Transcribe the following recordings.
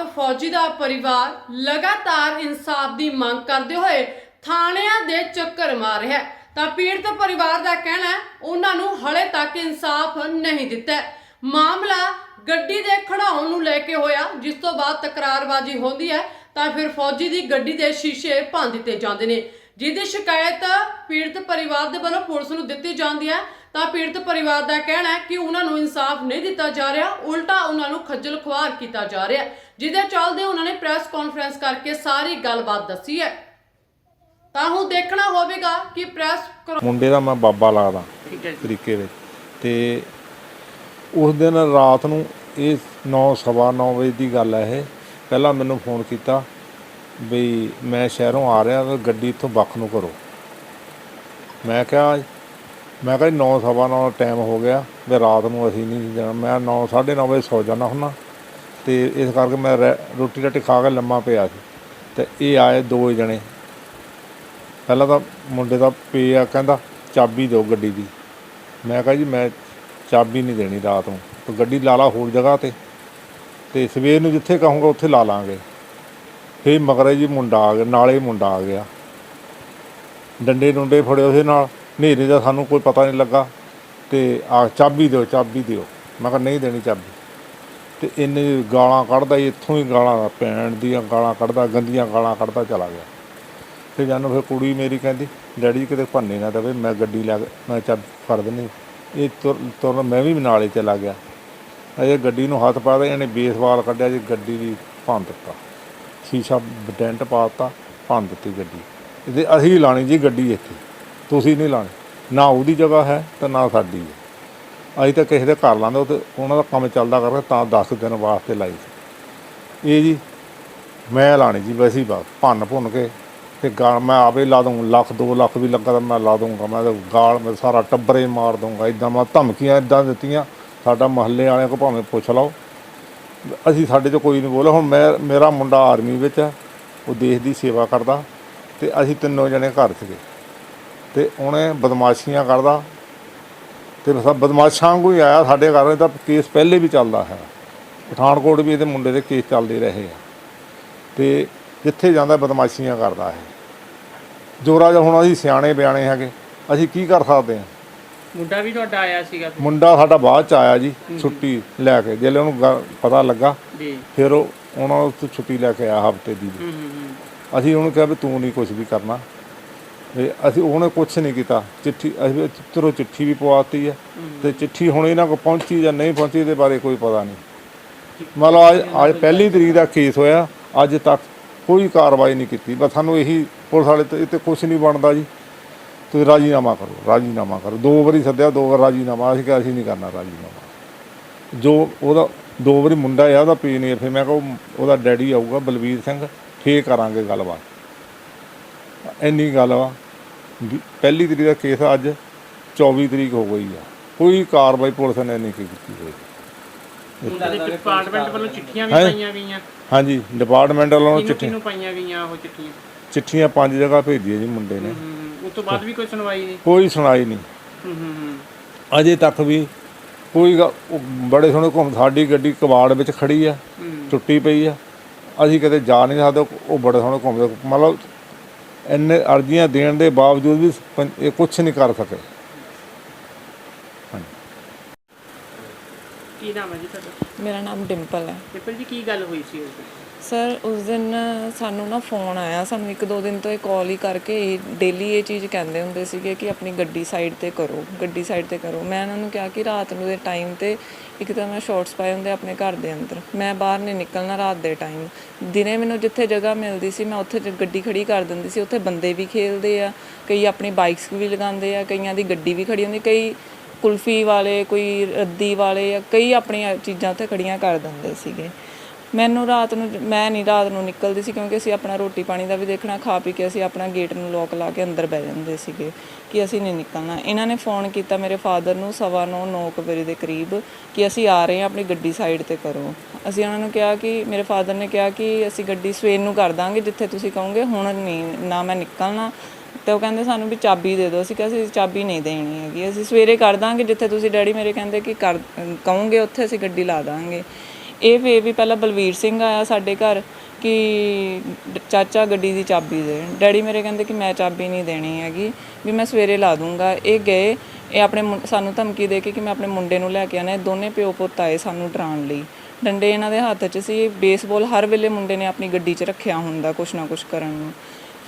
ਰਾਤ ਫੌਜੀ ਦਾ ਪਰਿਵਾਰ ਲਗਾਤਾਰ ਇਨਸਾਫ ਦੀ ਮੰਗ ਕਰਦੇ ਹੋਏ ਥਾਣਿਆਂ ਦੇ ਚੱਕਰ ਮਾਰ ਰਿਹਾ ਹੈ ਤਾਂ ਪੀੜਤ ਪਰਿਵਾਰ ਦਾ ਕਹਿਣਾ ਹੈ, ਉਹਨਾਂ ਨੂੰ ਹਲੇ ਤੱਕ ਇਨਸਾਫ ਨਹੀਂ ਦਿੱਤਾ ਹੈ। ਮਾਮਲਾ ਗੱਡੀ ਦੇ ਖੜਾਉਣ ਨੂੰ ਲੈ ਕੇ ਹੋਇਆ, ਜਿਸ ਤੋਂ ਬਾਅਦ ਤਕਰਾਰਬਾਜ਼ੀ ਹੁੰਦੀ ਹੈ, ਤਾਂ ਫਿਰ ਫੌਜੀ ਦੀ ਗੱਡੀ ਦੇ ਸ਼ੀਸ਼ੇ ਭੰਨ ਦਿੱਤੇ ਜਾਂਦੇ ਨੇ ਜਿਹਦੀ ਸ਼ਿਕਾਇਤ ਪੀੜਤ ਪਰਿਵਾਰ ਦੇ ਵੱਲੋਂ ਪੁਲਿਸ ਨੂੰ ਦਿੱਤੀ ਜਾਂਦੀ ਹੈ ਤਾਂ ਪੀੜਤ ਪਰਿਵਾਰ ਦਾ ਕਹਿਣਾ ਹੈ ਕਿ ਉਹਨਾਂ ਨੂੰ ਇਨਸਾਫ ਨਹੀਂ ਦਿੱਤਾ ਜਾ ਰਿਹਾ, ਉਲਟਾ ਉਹਨਾਂ ਨੂੰ ਖੱਜਲ ਖੁਆਰ ਕੀਤਾ ਜਾ ਰਿਹਾ ਹੈ। ਜਿਹਦੇ ਚੱਲਦੇ ਉਹਨਾਂ ਨੇ ਪ੍ਰੈਸ ਕਾਨਫਰੰਸ ਕਰਕੇ ਸਾਰੀ ਗੱਲਬਾਤ ਦੱਸੀ ਹੈ। ਤਾਂ ਹੁਣ ਦੇਖਣਾ ਹੋਵੇਗਾ ਕਿ ਪ੍ਰੈਸ ਮੁੰਡੇ ਦਾ ਮੈਂ ਬਾਬਾ ਲੱਗਦਾ ਠੀਕ ਹੈ ਜੀ। ਤਰੀਕੇ ਵਿੱਚ ਤੇ ਉਸ ਦਿਨ ਰਾਤ ਨੂੰ ਇਹ 9 ਸਵਾ ਨੌ ਵਜੇ ਦੀ ਗੱਲ ਹੈ ਇਹ। ਪਹਿਲਾਂ ਮੈਨੂੰ ਫੋਨ ਕੀਤਾ ਵੀ ਮੈਂ ਸ਼ਹਿਰੋਂ ਆ ਰਿਹਾ ਤੇ ਗੱਡੀ ਇੱਥੋਂ ਬੱਖ ਨੂੰ ਕਰੋ। ਮੈਂ ਕਿਹਾ ਮੈਂ ਕਿਹਾ 9 ਸਵਾ ਨੌ ਟਾਈਮ ਹੋ ਗਿਆ ਵੀ ਰਾਤ ਨੂੰ ਅਸੀਂ ਨਹੀਂ ਜਾਣਾ। ਮੈਂ 9 9:30 ਵਜੇ ਸੌ ਜਾਣਾ ਹੁੰਨਾ ਤੇ ਇਸ ਕਰਕੇ ਮੈਂ ਰਹਿ- ਰੋਟੀ ਰਾਟੀ ਖਾ ਕੇ ਲੰਮਾ ਪਿਆ ਸੀ। ਤੇ ਇਹ ਆਏ ਦੋ ਜਣੇ। ਪਹਿਲਾਂ ਤਾਂ ਮੁੰਡੇ ਦਾ ਪੇ ਆ, ਕਹਿੰਦਾ ਚਾਬੀ ਦਿਓ ਗੱਡੀ ਦੀ। ਮੈਂ ਕਿਹਾ ਜੀ, ਮੈਂ ਚਾਬੀ ਨਹੀਂ ਦੇਣੀ ਰਾਤ ਨੂੰ। ਤੇ ਗੱਡੀ ਲਾ ਲਾ ਹੋਰ ਜਗ੍ਹਾ ਤੇ। ਤੇ ਸਵੇਰ ਨੂੰ ਜਿੱਥੇ ਕਹੂੰਗਾ, ਉੱਥੇ ਲਾ ਲਾਂਗੇ। ਫੇਰ ਮਗਰੇ ਜੀ ਮੁੰਡਾ ਆ ਗਿਆ, ਨਾਲੇ ਮੁੰਡਾ ਆ ਗਿਆ। ਡੰਡੇ ਡੁੰਡੇ ਫੜੇ ਉਹਦੇ ਨਾਲ। ਹਨੇਰੇ ਦਾ ਸਾਨੂੰ ਕੋਈ ਪਤਾ ਨਹੀਂ ਲੱਗਾ। ਤੇ ਆ, ਚਾਬੀ ਦਿਓ ਚਾਬੀ ਦਿਓ। ਮੈਂ ਕਿਹਾ ਨਹੀਂ ਦੇਣੀ ਚਾਬੀ। ਤੇ ਇਹਨੇ ਗਾਲਾਂ ਕੱਢਦਾ, ਇੱਥੋਂ ਹੀ ਗਾਲਾਂ, ਭੈਣ ਦੀਆਂ ਗਾਲਾਂ ਕੱਢਦਾ, ਗੰਦੀਆਂ ਗਾਲਾਂ ਕੱਢਦਾ, ਚਲਾ ਗਿਆ। ਤੇ ਜਾਨੂੰ ਫਿਰ ਕੁੜੀ ਮੇਰੀ ਕਹਿੰਦੀ, ਡੈਡੀ, ਕਿਤੇ ਭੰਨੇ ਨਾ ਦਵੇ, ਮੈਂ ਗੱਡੀ ਲੈ ਕੇ, ਮੈਂ ਚੱਲ ਕਰ ਦਿੰਦੀ ਇਹ ਤੁਰ ਤੁਰ, ਮੈਂ ਵੀ ਨਾਲ ਹੀ ਚਲਾ ਗਿਆ। ਅਜੇ ਗੱਡੀ ਨੂੰ ਹੱਥ ਪਾਦਾ ਇਹਨੇ ਬੇਸਵਾਲ ਕੱਢਿਆ ਜੀ, ਗੱਡੀ ਦੀ ਭੰਨ ਦਿੱਤਾ। ਸ਼ੀਸ਼ਾ ਡੈਂਟ ਪਾਤਾ ਭੰਨ ਦਿੱਤੀ ਗੱਡੀ। ਇਹਦੇ ਅਸੀਂ ਲਾਣੀ ਜੀ ਗੱਡੀ ਇੱਥੇ। ਤੁਸੀਂ ਨਹੀਂ ਲਾਣੀ। ਨਾ ਉਹਦੀ ਜਗ੍ਹਾ ਹੈ ਤੇ ਨਾ ਸਾਡੀ ਹੈ। ਅਸੀਂ ਤਾਂ ਕਿਸੇ ਦੇ ਘਰ ਲਾਂਦੇ ਉਹ ਤੇ ਉਹਨਾਂ ਦਾ ਕੰਮ ਚੱਲਦਾ ਕਰਕੇ ਤਾਂ 10 ਦਿਨ ਵਾਸਤੇ ਲਾਈ ਸੀ। ਇਹ ਜੀ, ਮੈਂ ਲਾਣੀ ਜੀ ਵੈਸੀ ਬਸ, ਭੰਨ ਭੁੰਨ ਕੇ, ਤੇ ਗਾਲ ਮੈਂ ਆਪੇ ਲਾ ਦੂੰ ਲੱਖ 2 ਲੱਖ ਵੀ ਲੱਗਾ ਤਾਂ ਮੈਂ ਲਾ ਦੂੰਗਾ ਮੈਂ ਤਾਂ ਗਾਲ, ਮੈਂ ਸਾਰਾ ਟੱਬਰੇ ਮਾਰ ਦੂੰਗਾ ਇਦਾਂ ਮੈਂ ਧਮਕੀਆਂ ਇਦਾਂ ਦਿੱਤੀਆਂ, ਸਾਡਾ ਮਹੱਲੇ ਵਾਲਿਆਂ ਕੋ ਭਾਵੇਂ ਪੁੱਛ ਲਓ। ਅਸੀਂ ਸਾਡੇ 'ਚ ਕੋਈ ਨਹੀਂ ਬੋਲਿਆ, ਹੁਣ ਮੈਂ, ਮੇਰਾ ਮੁੰਡਾ ਆਰਮੀ ਵਿੱਚ ਹੈ, ਉਹ ਦੇਸ਼ ਦੀ ਸੇਵਾ ਕਰਦਾ, ਤੇ ਅਸੀਂ ਤਿੰਨੋਂ ਜਣੇ ਘਰ ਸੀਗੇ। ਤੇ ਉਹਨੇ ਬਦਮਾਸ਼ੀਆਂ ਕਰਦਾ ਤੇ ਬਸ ਬਦਮਾਸ਼ਾਂ ਹੀ ਆਇਆ ਸਾਡੇ ਘਰ ਦਾ ਕੇਸ ਪਹਿਲੇ ਵੀ ਚੱਲਦਾ ਹੈ। ਪਠਾਨਕੋਟ ਵੀ ਇਹਦੇ ਮੁੰਡੇ ਦੇ ਕੇਸ ਚੱਲਦੇ ਰਹੇ ਆ। ਤੇ ਜਿੱਥੇ ਜਾਂਦਾ ਬਦਮਾਸ਼ੀਆਂ ਕਰਦਾ ਹੈ। ਜੋਰਾ ਜਿਹਾ ਹੁਣ ਅਸੀਂ ਸਿਆਣੇ ਬਿਆਣੇ ਹੈਗੇ। ਅਸੀਂ ਕੀ ਕਰ ਸਕਦੇ ਹਾਂ? ਮੁੰਡਾ ਵੀ ਤੁਹਾਡਾ ਆਇਆ ਸੀਗਾ? ਮੁੰਡਾ ਸਾਡਾ ਬਾਅਦ ਚ ਆਇਆ ਜੀ ਛੁੱਟੀ ਲੈ ਕੇ। ਜਦੋਂ ਉਹਨੂੰ ਗ- ਪਤਾ ਲੱਗਾ ਜੀ। ਫਿਰ ਉਹ ਉਹਨਾਂ ਤੋਂ ਛੁੱਟੀ ਲੈ ਕੇ ਆਇਆ ਹਫ਼ਤੇ ਦੀ। ਅਸੀਂ ਉਹਨੂੰ ਕਿਹਾ ਵੀ ਤੂੰ ਨਹੀਂ ਕੁਝ ਵੀ ਕਰਨਾ। ਵੀ ਅਸੀਂ ਉਹਨੇ ਕੁਝ ਨਹੀਂ ਕੀਤਾ। ਚਿੱਠੀ ਅਸੀਂ ਚਿੱਤਰੋ ਚਿੱਠੀ ਵੀ ਪਵਾਤੀ ਹੈ ਤੇ ਚਿੱਠੀ ਹੁਣ ਇਹਨਾਂ ਕੋਲ ਪਹੁੰਚੀ ਜਾਂ ਨਹੀਂ ਪਹੁੰਚੀ ਇਹਦੇ ਬਾਰੇ ਕੋਈ ਪਤਾ ਨਹੀਂ। ਮੰਨ ਲਓ ਅੱਜ ਅੱਜ ਪਹਿਲੀ ਤਰੀਕ ਦਾ ਕੇਸ ਹੋਇਆ। ਅੱਜ ਤੱਕ ਕੋਈ ਕਾਰਵਾਈ ਨਹੀਂ ਕੀਤੀ। ਬਸ ਸਾਨੂੰ ਇਹੀ ਪੁਲਿਸ ਵਾਲੇ ਤੇ ਇੱਥੇ ਕੁਝ ਨਹੀਂ ਬਣਦਾ ਜੀ। ਤੁਸੀਂ ਰਾਜੀਨਾਮਾ ਕਰੋ ਰਾਜੀਨਾਮਾ ਕਰੋ। ਦੋ ਵਾਰੀ ਸੱਦਿਆ, ਦੋ ਵਾਰ ਰਾਜੀਨਾਮਾ। ਅਸੀਂ ਕਿਹਾ ਅਸੀਂ ਨਹੀਂ ਕਰਨਾ ਰਾਜੀਨਾਮਾ। ਜੋ ਉਹਦਾ ਦੋ ਵਾਰੀ ਮੁੰਡਾ ਆ ਉਹਦਾ ਪੀ ਨਹੀਂ ਫਿਰ ਮੈਂ ਕਿਹਾ ਉਹਦਾ ਡੈਡੀ ਆਊਗਾ ਬਲਵੀਰ ਸਿੰਘ। ਫੇਰ ਕਰਾਂਗੇ ਗੱਲਬਾਤ। ਇੰਨੀ ਗੱਲ ਵਾ ਪਹਿਲੀ ਤਰੀਕ ਦਾ ਕੇਸ ਅੱਜ 24 ਤਰੀਕ ਹੋ ਗਈ ਆ। ਕੋਈ ਕਾਰਵਾਈ ਪੁਲਿਸ ਨੇ ਨਹੀਂ ਕੀਤੀ ਹੋਈ। ਡਿਪਾਰਟਮੈਂਟ ਵੱਲੋਂ ਚਿੱਠੀਆਂ ਵੀ ਹੈਂ? ਪਾਈਆਂ ਗਈਆਂ। ਹਾਂਜੀ ਡਿਪਾਰਟਮੈਂਟ ਵੱਲੋਂ ਕਿਹਨੂੰ ਚਿੱਠੀ ਕਿਹਨੂੰ ਪਾਈਆਂ ਗਈਆਂ ਉਹ ਚਿੱਠੀਆਂ? ਚਿੱਠੀਆਂ ਪੰਜ ਜਗ੍ਹਾ ਭੇਜੀਆਂ ਜੀ ਮੁੰਡੇ ਨੇ। ਹੂੰ ਉਸ ਤੋਂ ਬਾਅਦ ਵੀ ਕੋਈ ਸੁਣਵਾਈ ਨਹੀਂ? ਕੋਈ ਸੁਣਾਈ ਨਹੀਂ। ਹੂੰ ਹੂੰ ਹੂੰ। ਅਜੇ ਤੱਕ ਵੀ ਕੋਈ ਗ- ਉਹ ਬੜੇ ਸੋਹਣੇ ਘੁੰਮ ਸਾਡੀ ਗੱਡੀ ਕਬਾੜ ਵਿੱਚ ਖੜੀ ਆ ਹੂੰ। ਟੁੱਟੀ ਪਈ ਆ। ਅਸੀਂ ਕਿਤੇ ਜਾ ਨਹੀਂ ਸਕਦੇ ਉਹ ਬੜੇ ਸੋਹਣੇ ਘੁੰਮਦੇ ਮਤਲਬ ਇੰਨੇ ਅਰਜ਼ੀਆਂ ਦੇਣ ਦੇ ਬਾਵਜੂਦ ਵੀ ਪੰ- ਇਹ ਕੁਝ ਨਹੀਂ ਕਰ ਸਕੇ। ਕੀ ਨਾਮ ਹੈ ਜੀ ਤੁਹਾਡਾ? ਮੇਰਾ ਨਾਮ ਡਿੰਪਲ ਹੈ। ਡਿੰਪਲ ਜੀ ਕੀ ਗੱਲ ਹੋਈ ਸੀ ਉਸ ਦਿਨ? ਸਰ ਉਸ ਦਿਨ ਸਾਨੂੰ ਨਾ ਫੋਨ ਆਇਆ। ਸਾਨੂੰ ਇੱਕ ਦੋ ਦਿਨ ਤੋਂ ਇਹ ਕਾਲ ਹੀ ਕਰਕੇ ਡੇਲੀ ਇਹ ਚੀਜ਼ ਕਹਿੰਦੇ ਹੁੰਦੇ ਸੀਗੇ ਕਿ ਆਪਣੀ ਗੱਡੀ ਸਾਈਡ ਤੇ ਕਰੋ ਗੱਡੀ ਸਾਈਡ ਤੇ ਕਰੋ। ਮੈਂ ਇਹਨਾਂ ਨੂੰ ਕਿਹਾ ਕਿ ਰਾਤ ਨੂੰ ਦੇ ਟਾਈਮ ਤੇ ਇੱਕ ਤਾਂ ਮੈਂ ਸ਼ਾਰਟਸ ਪਾਏ ਹੁੰਦੇ ਆਪਣੇ ਘਰ ਦੇ ਅੰਦਰ। ਮੈਂ ਬਾਹਰ ਨਹੀਂ ਨਿਕਲਣਾ ਰਾਤ ਦੇ ਟਾਈਮ ਦਿਨੇ ਮੈਨੂੰ ਜਿੱਥੇ ਜਗ੍ਹਾ ਮਿਲਦੀ ਸੀ, ਮੈਂ ਉੱਥੇ ਗੱਡੀ ਖੜੀ ਕਰ ਦਿੰਦੀ ਸੀ। ਉੱਥੇ ਬੰਦੇ ਵੀ ਖੇਲਦੇ ਆ, ਕਈ ਆਪਣੀ ਬਾਈਕਸ ਵੀ ਲਗਾਉਂਦੇ ਆ, ਕਈਆਂ ਦੀ ਗੱਡੀ ਵੀ ਖੜੀ ਹੁੰਦੀ, ਕਈ ਕੁਲਫੀ ਵਾਲੇ, ਕੋਈ ਰੱਦੀ ਵਾਲੇ, ਜਾਂ ਕਈ ਆਪਣੀਆਂ ਚੀਜ਼ਾਂ ਉੱਥੇ ਖੜੀਆਂ ਕਰ ਦਿੰਦੇ ਸੀਗੇ। ਮੈਨੂੰ ਰਾਤ ਨੂੰ, ਮੈਂ ਨਹੀਂ ਰਾਤ ਨੂੰ ਨਿਕਲਦੀ ਸੀ ਕਿਉਂਕਿ ਅਸੀਂ ਆਪਣਾ ਰੋਟੀ ਪਾਣੀ ਦਾ ਵੀ ਦੇਖਣਾ, ਖਾ ਪੀ ਕੇ ਅਸੀਂ ਆਪਣਾ ਗੇਟ ਨੂੰ ਲੋਕ ਲਾ ਕੇ ਅੰਦਰ ਬਹਿ ਜਾਂਦੇ ਸੀਗੇ ਕਿ ਅਸੀਂ ਨਹੀਂ ਨਿਕਲਣਾ। ਇਹਨਾਂ ਨੇ ਫੋਨ ਕੀਤਾ ਮੇਰੇ ਫਾਦਰ ਨੂੰ ਸਵਾ ਨੌ ਨੌ ਕੁ ਵਜੇ ਦੇ ਕਰੀਬ ਕਿ ਅਸੀਂ ਆ ਰਹੇ ਹਾਂ ਆਪਣੀ ਗੱਡੀ ਸਾਈਡ ਤੇ ਕਰੋ ਅਸੀਂ ਉਹਨਾਂ ਨੂੰ ਕਿਹਾ ਕਿ, ਮੇਰੇ ਫਾਦਰ ਨੇ ਕਿਹਾ ਕਿ ਅਸੀਂ ਗੱਡੀ ਸਵੇਰ ਨੂੰ ਕਰ ਦਾਂਗੇ ਜਿੱਥੇ ਤੁਸੀਂ ਕਹੋਗੇ, ਹੁਣ ਨਹੀਂ, ਨਾ ਮੈਂ ਨਿਕਲਣਾ। ਤੇ ਉਹ ਕਹਿੰਦੇ ਸਾਨੂੰ ਵੀ ਚਾਬੀ ਦੇ ਦਿਓ। ਅਸੀਂ ਕਿਹਾ ਅਸੀਂ ਚਾਬੀ ਨਹੀਂ ਦੇਣੀ ਹੈਗੀ। ਅਸੀਂ ਸਵੇਰੇ ਕਰ ਦਾਂਗੇ ਜਿੱਥੇ ਤੁਸੀਂ ਡੈਡੀ ਮੇਰੇ ਕਹਿੰਦੇ ਕਿ ਕਰ ਕਹੋਗੇ, ਉੱਥੇ ਅਸੀਂ ਗੱਡੀ ਲਾ ਦਾਂਗੇ। ਇਹ ਵੇ ਵੀ ਪਹਿਲਾਂ ਬਲਵੀਰ ਸਿੰਘ ਆਇਆ ਸਾਡੇ ਘਰ ਕਿ ਡ- ਚਾਚਾ ਗੱਡੀ ਦੀ ਚਾਬੀ ਦੇ। ਡੈਡੀ ਮੇਰੇ ਕਹਿੰਦੇ ਕਿ ਮੈਂ ਚਾਬੀ ਨਹੀਂ ਦੇਣੀ ਹੈਗੀ, ਵੀ ਮੈਂ ਸਵੇਰੇ ਲਾ ਦੂੰਗਾ। ਇਹ ਗਏ, ਇਹ ਆਪਣੇ ਮੁੰ- ਸਾਨੂੰ ਧਮਕੀ ਦੇ ਕੇ ਕਿ ਮੈਂ ਆਪਣੇ ਮੁੰਡੇ ਨੂੰ ਲੈ ਕੇ ਆਣਾ ਦੋਨੇ ਪਿਓ ਪੁੱਤ ਆਏ ਸਾਨੂੰ ਡਰਾਉਣ ਲਈ। ਡੰਡੇ ਇਹਨਾਂ ਦੇ ਹੱਥ 'ਚ ਸੀ। ਬੇਸਬਾਲ ਹਰ ਵੇਲੇ ਮੁੰਡੇ ਨੇ ਆਪਣੀ ਗੱਡੀ 'ਚ ਰੱਖਿਆ ਹੁੰਦਾ ਕੁਛ ਨਾ ਕੁਛ ਕਰਨ ਨੂੰ।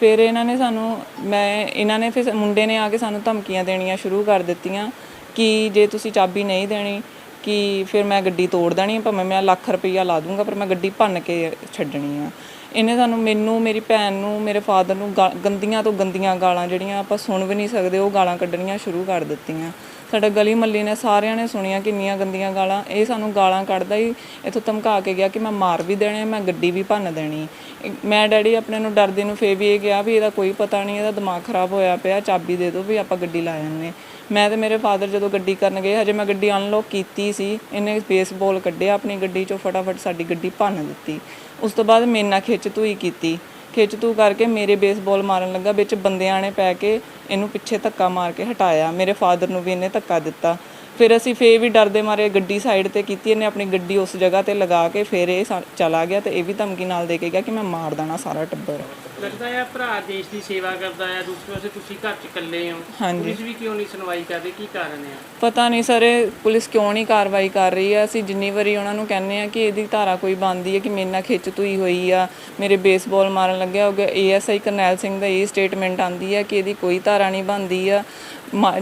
ਫਿਰ ਇਹਨਾਂ ਨੇ ਸਾਨੂੰ, ਮੈਂ, ਇਹਨਾਂ ਨੇ ਫਿਰ ਮੁੰਡੇ ਨੇ ਆ ਕੇ ਸਾਨੂੰ ਧਮਕੀਆਂ ਦੇਣੀਆਂ ਸ਼ੁਰੂ ਕਰ ਦਿੱਤੀਆਂ ਕਿ ਜੇ ਤੁਸੀਂ ਚਾਬੀ ਨਹੀਂ ਦੇਣੀ ਕਿ ਫਿਰ ਮੈਂ ਗੱਡੀ ਤੋੜ ਦੇਣੀ ਭਾਵੇਂ ਮੈਂ ਲੱਖ ਰੁਪਈਆ ਲਾ ਦੂੰਗਾ ਪਰ ਮੈਂ ਗੱਡੀ ਭੰਨ ਕੇ ਛੱਡਣੀ ਆ। ਇਹਨੇ ਸਾਨੂੰ ਮੈਨੂੰ, ਮੇਰੀ ਭੈਣ ਨੂੰ, ਮੇਰੇ ਫਾਦਰ ਨੂੰ ਗਾ- ਗੰਦੀਆਂ ਤੋਂ ਗੰਦੀਆਂ ਗਾਲਾਂ ਜਿਹੜੀਆਂ ਆਪਾਂ ਸੁਣ ਵੀ ਨਹੀਂ ਸਕਦੇ, ਉਹ ਗਾਲਾਂ ਕੱਢਣੀਆਂ ਸ਼ੁਰੂ ਕਰ ਦਿੱਤੀਆਂ। ਸਾਡਾ ਗਲੀ ਮੱਲੀ ਨੇ ਸਾਰਿਆਂ ਨੇ ਸੁਣੀਆਂ ਕਿੰਨੀਆਂ ਗੰਦੀਆਂ ਗਾਲਾਂ। ਇਹ ਸਾਨੂੰ ਗਾਲਾਂ ਕੱਢਦਾ ਹੀ ਇੱਥੋਂ ਧਮਕਾ ਕੇ ਗਿਆ ਕਿ ਮੈਂ ਮਾਰ ਵੀ ਦੇਣੇ, ਮੈਂ ਗੱਡੀ ਵੀ ਭੰਨ ਦੇਣੀ। ਇਹ- ਮੈਂ ਡੈਡੀ ਆਪਣੇ ਨੂੰ ਡਰਦੇ ਨੂੰ ਫੇਰ ਵੀ ਇਹ ਗਿਆ ਵੀ ਇਹਦਾ ਕੋਈ ਪਤਾ ਨਹੀਂ, ਇਹਦਾ ਦਿਮਾਗ ਖਰਾਬ ਹੋਇਆ ਪਿਆ, ਚਾਬੀ ਦੇ ਦਿਓ ਵੀ ਆਪਾਂ ਗੱਡੀ ਲਾ ਜਾਂਦੇ ਮੈਂ ਤੇ ਮੇਰੇ ਫਾਦਰ ਜਦੋਂ ਗੱਡੀ ਕਰਨ ਗਏ, ਹਜੇ ਮੈਂ ਗੱਡੀ ਅਨਲੌਕ ਕੀਤੀ ਸੀ, ਇਹਨੇ ਬੇਸਬਾਲ ਕੱਢਿਆ, ਆਪਣੀ ਗੱਡੀ ਚੋਂ ਫਟਾਫਟ ਸਾਡੀ ਗੱਡੀ ਭੰਨ ਦਿੱਤੀ। ਉਸ ਤੋਂ ਬਾਅਦ ਮੇਰੇ ਨਾਲ ਖਿੱਚ ਧੂਈ ਕੀਤੀ। ਖਿੱਚ ਧੂ ਕਰਕੇ ਮੇਰੇ ਬੇਸਬਾਲ ਮਾਰਨ ਲੱਗਾ, ਵਿੱਚ ਬੰਦਿਆਂ ਨੇ ਪੈ ਕੇ ਇਹਨੂੰ ਪਿੱਛੇ ਧੱਕਾ ਮਾਰ ਕੇ ਹਟਾਇਆ। ਮੇਰੇ ਫਾਦਰ ਨੂੰ ਵੀ ਇਹਨੇ ਧੱਕਾ ਦਿੱਤਾ। ਫਿਰ ਅਸੀਂ ਫੇਰ ਵੀ ਡਰਦੇ ਮਾਰੇ ਗੱਡੀ ਸਾਈਡ ਤੇ ਕੀਤੀ ਇਹਨੇ ਆਪਣੀ ਗੱਡੀ ਉਸ ਜਗ੍ਹਾ ਤੇ ਲਗਾ ਕੇ ਫਿਰ ਇਹ ਸਾ- ਚਲਾ ਗਿਆ ਤੇ ਇਹ ਵੀ ਧਮਕੀ ਨਾਲ ਦੇ ਕੇ ਗਿਆ ਕਿ ਮੈਂ ਮਾਰ ਦੇਣਾ ਸਾਰਾ ਟੱਬਰ। ਲੱਗਦਾ ਹੈ ਭਰਾ ਦੇਸ਼ ਦੀ ਸੇਵਾ ਕਰਦਾ ਹੈ ਦੂਸਰੇ ਪਾਸੇ ਤੁਸੀਂ ਘਰ 'ਚ ਇਕੱਲੇ ਹੋ। ਹਾਂਜੀ। ਪੁਲਿਸ ਵੀ ਕਿਉਂ ਨਹੀਂ ਸੁਣਵਾਈ ਕਰਦੀ ਕੀ ਕਾਰਨ ਹੈ? ਪਤਾ ਨਹੀਂ ਸਰ ਇਹ ਪੁਲਿਸ ਕਿਉਂ ਨਹੀਂ ਕਾਰਵਾਈ ਕਰ ਰਹੀ ਹੈ ਅਸੀਂ ਜਿੰਨੀ ਵਾਰੀ ਉਹਨਾਂ ਨੂੰ ਕਹਿੰਨੇ ਆ ਕਿ ਇਹਦੀ ਧਾਰਾ ਕੋਈ ਬੰਦੀ ਹੈ ਕਿ ਮੇਰੇ ਨਾਲ ਖਿੱਚ ਧੂਈ ਹੋਈ ਆ ਮੇਰੇ ਬੇਸਬਾਲ ਮਾਰਨ ਲੱਗਿਆ ਹੋ ਗਿਆ ਏਐਸਆਈ ਕਰਨੈਲ ਸਿੰਘ ਦਾ ਇਹ ਸਟੇਟਮੈਂਟ ਆਂਦੀ ਹੈ ਕਿ ਇਹਦੀ ਕੋਈ ਧਾਰਾ ਨਹੀਂ ਬੰਦੀ ਆ।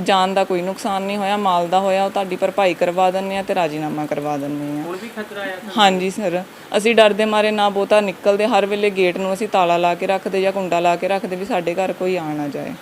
ਜਾਨ ਦਾ ਕੋਈ ਨੁਕਸਾਨ ਨਹੀਂ ਹੋਇਆ ਮਾਲ ਦਾ ਹੋਇਆ ਉਹ ਤੁਹਾਡੀ ਭਰਪਾਈ ਕਰਵਾ ਦਿੰਨੇ ਆ ਤੇ ਰਾਜੀਨਾਮਾ ਕਰਵਾ ਦਿੰਨੇ ਆ। ਹੁਣ ਵੀ ਖਤਰਾ ਆਇਆ ਤਾਂ ਹਾਂਜੀ ਸਰ। ਅਸੀਂ ਡਰਦੇ ਮਾਰੇ ਨਾ ਬਹੁਤਾ ਨਿਕਲਦੇ ਹਰ ਵੇਲੇ ਗੇਟ ਨੂੰ ਅਸੀਂ ਤਾਲਾ ਲਾ ਕੇ ਰੱਖਦੇ ਜਾਂ ਕੁੰਡਾ ਲਾ ਕੇ ਰੱਖਦੇ ਵੀ ਸਾਡੇ ਘਰ ਕੋਈ ਆ ਨਾ ਜਾਏ।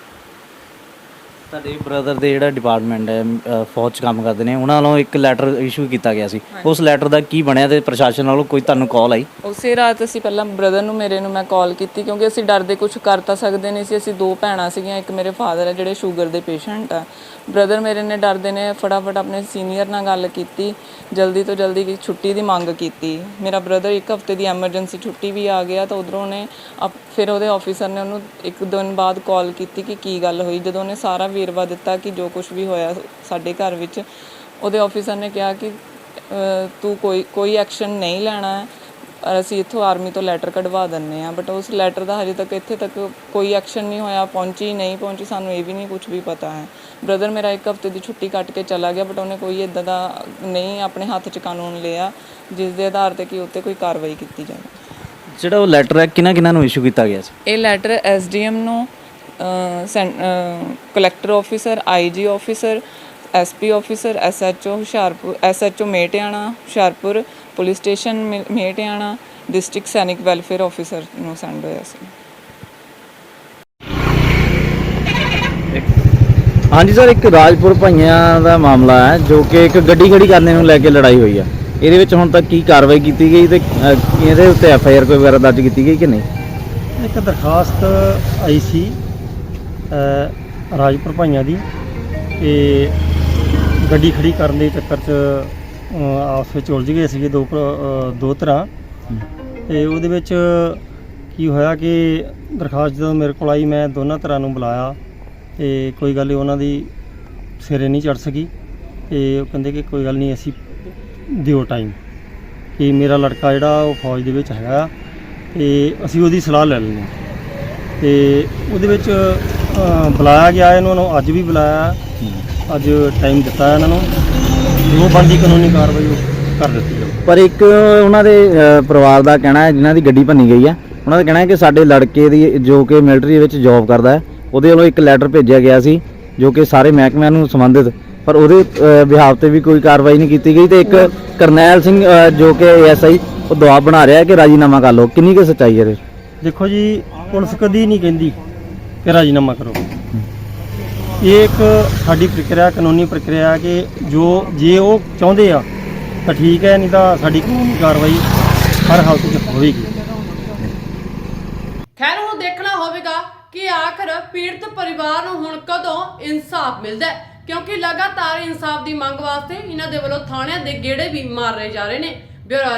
ਤੁਹਾਡੇ ਬ੍ਰਦਰ ਦੇ ਜਿਹੜਾ ਡਿਪਾਰਟਮੈਂਟ ਹੈ ਅ, ਫੌਜ 'ਚ ਕੰਮ ਕਰਦੇ ਨੇ ਉਹਨਾਂ ਵੱਲੋਂ ਇੱਕ ਲੈਟਰ ਇਸ਼ੂ ਕੀਤਾ ਗਿਆ ਸੀ। ਉਸ ਲੈਟਰ ਦਾ ਕੀ ਬਣਿਆ ਤੇ ਪ੍ਰਸ਼ਾਸਨ ਵੱਲੋਂ ਕੋਈ ਤੁਹਾਨੂੰ ਕਾਲ ਆਈ? ਉਸੇ ਰਾਤ ਅਸੀਂ ਪਹਿਲਾਂ ਬ੍ਰਦਰ ਨੂੰ ਮੇਰੇ ਨੂੰ ਮੈਂ ਕਾਲ ਕੀਤੀ ਕਿਉਂਕਿ ਅਸੀਂ ਡਰਦੇ ਕੁਝ ਕਰ ਤਾਂ ਸਕਦੇ ਨਹੀਂ ਸੀ। ਅਸੀਂ ਦੋ ਭੈਣਾਂ ਸੀਗੀਆਂ ਇੱਕ ਮੇਰੇ ਫਾਦਰ ਹੈ ਜਿਹੜੇ ਸ਼ੂਗਰ ਦੇ ਪੇਸ਼ੈਂਟ ਆ। ਬ੍ਰਦਰ ਮੇਰੇ ਨੇ ਡਰਦੇ ਨੇ ਫਟਾਫਟ ਆਪਣੇ ਸੀਨੀਅਰ ਨਾਲ ਗੱਲ ਕੀਤੀ ਜਲਦੀ ਤੋਂ ਜਲਦੀ ਕੀ ਛੁੱਟੀ ਦੀ ਮੰਗ ਕੀਤੀ। ਮੇਰਾ ਬ੍ਰਦਰ ਇੱਕ ਹਫ਼ਤੇ ਦੀ ਐਮਰਜੈਂਸੀ ਛੁੱਟੀ ਵੀ ਆ ਗਿਆ ਤਾਂ ਉਧਰੋਂ ਨੇ ਅਪ- ਫਿਰ ਉਹਦੇ ਆਫੀਸਰ ਨੇ ਉਹਨੂੰ ਇੱਕ ਦਿਨ ਬਾਅਦ ਕਾਲ ਕੀਤੀ ਕਿ ਕੀ ਗੱਲ ਹੋਈ। ਜਦੋਂ ਉਹਨੇ ਸਾਰਾ ਵੇਰਵਾ ਦਿੱਤਾ ਕਿ ਜੋ ਕੁਝ ਵੀ ਹੋਇਆ ਸਾਡੇ ਘਰ ਵਿੱਚ ਉਹਦੇ ਆਫੀਸਰ ਨੇ ਕਿਹਾ ਕਿ ਤੂੰ ਕੋਈ ਕੋਈ ਐਕਸ਼ਨ ਨਹੀਂ ਲੈਣਾ ਅਸੀਂ ਇੱਥੋਂ ਆਰਮੀ ਤੋਂ ਲੈਟਰ ਕਢਵਾ ਦਿੰਨੇ ਆ ਬਟ ਉਸ ਲੈਟਰ ਦਾ ਹਜੇ ਤੱਕ ਇੱਥੇ ਤੱਕ ਕੋਈ ਐਕਸ਼ਨ ਨਹੀਂ ਹੋਇਆ ਪਹੁੰਚੀ ਨਹੀਂ ਪਹੁੰਚੀ ਸਾਨੂੰ ਇਹ ਵੀ ਨਹੀਂ ਕੁਝ ਵੀ ਪਤਾ ਹੈ। ਬ੍ਰਦਰ ਮੇਰਾ ਇੱਕ ਹਫ਼ਤੇ ਦੀ ਛੁੱਟੀ ਕੱਟ ਕੇ ਚਲਾ ਗਿਆ ਬਟ ਉਹਨੇ ਕੋਈ ਇਦਾਂ ਦਾ ਨਹੀਂ ਆਪਣੇ ਹੱਥ 'ਚ ਕਾਨੂੰਨ ਲਿਆ ਜਿਸ ਦੇ ਆਧਾਰ ਤੇ ਕਿ ਉੱਤੇ ਕੋਈ ਕਾਰਵਾਈ ਕੀਤੀ ਜਾਵੇ। ਜਿਹੜਾ ਉਹ ਲੈਟਰ ਹੈ ਕਿਹਨਾਂ ਕਿਹਨਾਂ ਨੂੰ ਇਸ਼ੂ ਕੀਤਾ ਗਿਆ ਸੀ? ਇਹ ਲੈਟਰ ਐਸਡੀਐਮ ਨੂੰ collector officer IG officer SP officer SHO Hoshiarpur SHO Metiana Hoshiarpur police station ਮੇ- ਮੇਟਿਆਣਾ ਡਿਸਟ੍ਰਿਕਟ ਸੈਨਿਕ ਵੈਲਫੇਅਰ ਆਫੀਸਰ ਨੂੰ ਸੈਂਡ ਹੋਇਆ ਸੀ। ਹਾਂਜੀ ਸਰ ਇੱਕ ਰਾਜਪੁਰ ਭਾਈਆਂ ਦਾ ਮਾਮਲਾ ਹੈ ਜੋ ਕਿ ਇੱਕ ਗੱਡੀ ਖੜੀ ਕਰਨੇ ਨੂੰ ਲੈ ਕੇ ਲੜਾਈ ਹੋਈ ਆ। ਇਹਦੇ ਵਿੱਚ ਹੁਣ ਤੱਕ ਕੀ ਕਾਰਵਾਈ ਕੀਤੀ ਗਈ ਤੇ ਅ, ਇਹਦੇ ਉੱਤੇ ਐਫ ਆਈ ਆਰ ਕੋਈ ਵਗੈਰਾ ਦਰਜ ਕੀਤੀ ਗਈ ਕਿ ਨਹੀਂ? ਇੱਕ ਦਰਖਾਸਤ ਆਈ ਸੀ ਰਾਜਪੁਰ ਭਾਈਆਂ ਦੀ ਤੇ ਗੱਡੀ ਖੜੀ ਕਰਨ ਦੇ ਚੱਕਰ 'ਚ ਆਪਸ ਵਿੱਚ ਉਲਝ ਗਏ ਸੀਗੇ ਦੋ ਦੋ ਤਰ੍ਹਾਂ ਤੇ ਉਹਦੇ ਵਿੱਚ ਕੀ ਹੋਇਆ ਕਿ ਦਰਖਾਸਤ ਜਦੋਂ ਮੇਰੇ ਕੋਲ ਆਈ, ਮੈਂ ਦੋਨਾਂ ਤਰ੍ਹਾਂ ਨੂੰ ਬੁਲਾਇਆ ਤੇ ਕੋਈ ਗੱਲ ਉਹਨਾਂ ਦੀ ਸਿਰੇ ਨਹੀਂ ਚੜ ਸਕੀ ਤੇ ਉਹ ਕਹਿੰਦੇ ਕਿ ਕੋਈ ਗੱਲ ਨਹੀਂ ਅਸੀਂ ਦਿਓ ਟਾਈਮ ਕਿ ਮੇਰਾ ਲੜਕਾ ਜਿਹੜਾ ਉਹ ਫੌਜ ਦੇ ਵਿੱਚ ਹੈਗਾ ਆ ਤੇ ਅਸੀਂ ਉਹਦੀ ਸਲਾਹ ਲੈ ਲੈਂਦੇ ਹਾਂ। ਤੇ ਉਹਦੇ ਵਿੱਚ ਅ, ਬੁਲਾਇਆ ਗਿਆ ਇਹਨਾਂ ਨੂੰ ਅੱਜ ਵੀ ਬੁਲਾਇਆ। ਅੱਜ ਟਾਈਮ ਦਿੱਤਾ ਇਹਨਾਂ ਨੂੰ। ਜੋ ਬਣਦੀ ਕਾਨੂੰਨੀ ਕਾਰਵਾਈ ਉਹ ਕਰ ਦਿੱਤੀ ਜਾਊ। ਪਰ ਇੱਕ ਉਹਨਾਂ ਦੇ ਪਰਿਵਾਰ ਦਾ ਕਹਿਣਾ ਹੈ ਜਿਨ੍ਹਾਂ ਦੀ ਗੱਡੀ ਭੰਨੀ ਗਈ ਆ ਉਹਨਾਂ ਦਾ ਕਹਿਣਾ ਹੈ ਕਿ ਸਾਡੇ ਲੜਕੇ ਦੀ ਜੋ ਕਿ ਮਿਲਟਰੀ ਵਿੱਚ ਜੌਬ ਕਰਦਾ ਹੈ ਉਹਦੇ ਵੱਲੋਂ ਇੱਕ ਲੈਟਰ ਭੇਜਿਆ ਗਿਆ ਸੀ ਜੋ ਕਿ ਸਾਰੇ ਮਹਿਕਮਿਆਂ ਨੂੰ ਸੰਬੰਧਿਤ। ਪਰ ਉਹਦੇ ਵਿਹਾਰ ਤੇ ਵੀ ਕੋਈ ਕਾਰਵਾਈ ਨਹੀਂ ਕੀਤੀ ਗਈ ਤੇ ਇੱਕ ਕਰਨੈਲ ਸਿੰਘ ਜੋ ਕਿ ਐਸਆਈ ਉਹ ਦਬਾਅ ਬਣਾ ਰਿਹਾ ਹੈ ਕਿ ਰਾਜੀਨਾਮਾ ਕਰ ਲਓ। ਕਿੰਨੀ ਕੁ ਸੱਚਾਈ ਹੈ ਇਹਦੇ? 'ਚ? ਦੇਖੋ ਜੀ ਪੁਲਿਸ ਕਦੀ ਨਹੀਂ ਕਹਿੰਦੀ ਕਿ ਰਾਜੀਨਾਮਾ ਕਰੋ। ਇਹ ਇੱਕ ਸਾਡੀ ਪ੍ਰਕਿਰਿਆ, ਕਾਨੂੰਨੀ ਪ੍ਰਕਿਰਿਆ ਹੈ ਕਿ ਜੋ, ਜੇ ਉਹ ਚਾਹੁੰਦੇ ਆ, ਤਾਂ ਠੀਕ ਹੈ, ਨਹੀਂ ਤਾਂ ਸਾਡੀ ਕਾਨੂੰਨੀ ਕਾਰਵਾਈ ਹਰ ਹਾਲਤ 'ਚ ਹੋਵੇਗੀ। ਖੈਰ, ਹੁਣ ਦੇਖਣਾ ਹੋਵੇਗਾ ਕਿ ਆਖਰ ਪੀੜਤ ਪਰਿਵਾਰ ਨੂੰ ਹੁਣ ਕਦੋਂ ਇਨਸਾਫ ਮਿਲਦਾ ਹੈ। ਕਿਉਂਕਿ ਲਗਾਤਾਰ ਇਨਸਾਫ ਦੀ ਮੰਗ ਵਾਸਤੇ ਇਹਨਾਂ ਦੇ ਵੱਲੋਂ ਥਾਣਿਆਂ ਦੇ ਗੇੜੇ ਵੀ ਮਾਰ ਰਹੇ ਜਾ ਰਹੇ ਨੇ। ਬਿਊਰੋ